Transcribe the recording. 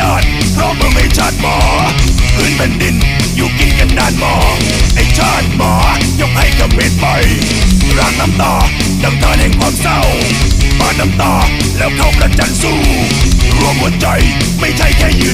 นาดเพราะมึงไม่ชาติหมอพื้นแผ่นดินอยู่กินกันนานหมอไอชาติหมอยกให้กับเวทไปร่างน้ำตาดังเธอแห่งความเศร้าปาดน้ำตาแล้วเข้าประจันสู้รวมหัวใจไม่ใช่แค่ยื